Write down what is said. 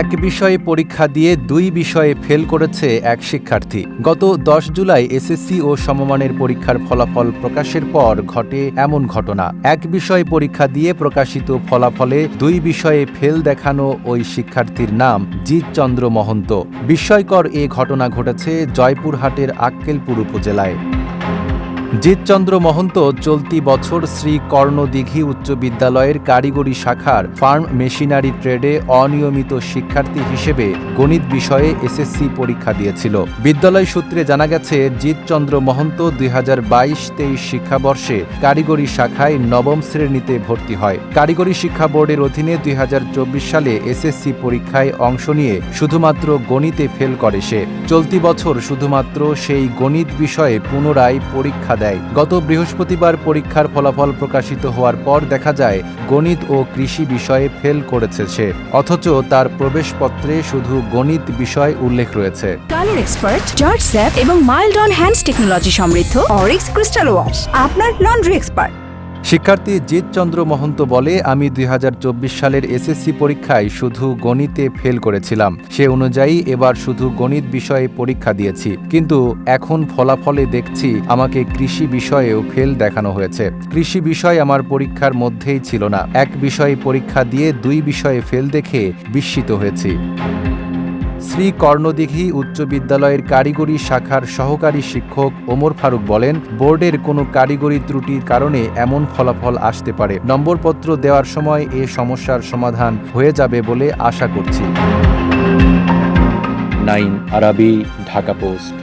এক বিষয়ে পরীক্ষা দিয়ে দুই বিষয়ে ফেল করেছে এক শিক্ষার্থী। গত দশ জুলাই এসএসসি ও সমমানের পরীক্ষার ফলাফল প্রকাশের পর ঘটে এমন ঘটনা। এক বিষয়ে পরীক্ষা দিয়ে প্রকাশিত ফলাফলে দুই বিষয়ে ফেল দেখানো ওই শিক্ষার্থীর নাম জিৎ চন্দ্র মহন্ত। বিস্ময়কর এ ঘটনা ঘটেছে জয়পুরহাটের আক্কেলপুর উপজেলায়। জিতচন্দ্র মহন্ত চলতি বছর শ্রী কর্ণদিঘি উচ্চ বিদ্যালয়ের কারিগরি শাখার ফার্ম মেশিনারি ট্রেডে অনিয়মিত শিক্ষার্থী হিসেবে গণিত বিষয়ে এসএসসি পরীক্ষা দিয়েছিল। বিদ্যালয় সূত্রে জানা গেছে, জিতচন্দ্র মহন্ত দুই হাজার বাইশ তেইশ শিক্ষাবর্ষে কারিগরি শাখায় নবম শ্রেণীতে ভর্তি হয়। কারিগরি শিক্ষা বোর্ডের অধীনে দুই হাজার চব্বিশ সালে এসএসসি পরীক্ষায় অংশ নিয়ে শুধুমাত্র গণিতে ফেল করে সে। চলতি বছর শুধুমাত্র সেই গণিত বিষয়ে পুনরায় পরীক্ষা দেয়। গত বৃহস্পতিবার পরীক্ষার ফলাফল প্রকাশিত হওয়ার পর দেখা যায়, গণিত ও কৃষি বিষয়ে ফেল করেছে সে। অথচ তার প্রবেশপত্রে শুধু গণিত বিষয় উল্লেখ রয়েছে। কালার এক্সপার্ট জর্জ স্যাপ এবং মাইল্ড অন হ্যান্ডস টেকনোলজি সমৃদ্ধ, অরিক্স ক্রিস্টাল ওয়াশ। আপনার লন্ড্রি এক্সপার্ট। শিক্ষার্থী জিতচন্দ্র মহন্ত বলে, আমি দুই হাজার চব্বিশ সালের এসএসসি পরীক্ষায় শুধু গণিতে ফেল করেছিলাম। সে অনুযায়ী এবার শুধু গণিত বিষয়ে পরীক্ষা দিয়েছি। কিন্তু এখন ফলাফলে দেখছি আমাকে কৃষি বিষয়েও ফেল দেখানো হয়েছে। কৃষি বিষয় আমার পরীক্ষার মধ্যেই ছিল না। এক বিষয়ে পরীক্ষা দিয়ে দুই বিষয়ে ফেল দেখে বিস্মিত হয়েছি। শ্রী কর্ণদিঘি উচ্চ বিদ্যালয়ের কারিগরি শাখার সহকারী শিক্ষক ওমর ফারুক বলেন, বোর্ডের কোনো কারিগরি ত্রুটির কারণে এমন ফলাফল আসতে পারে। নম্বরপত্র দেওয়ার সময় এ সমস্যার সমাধান হয়ে যাবে বলে আশা করছি। নাইন, আরবি, ঢাকা পোস্ট।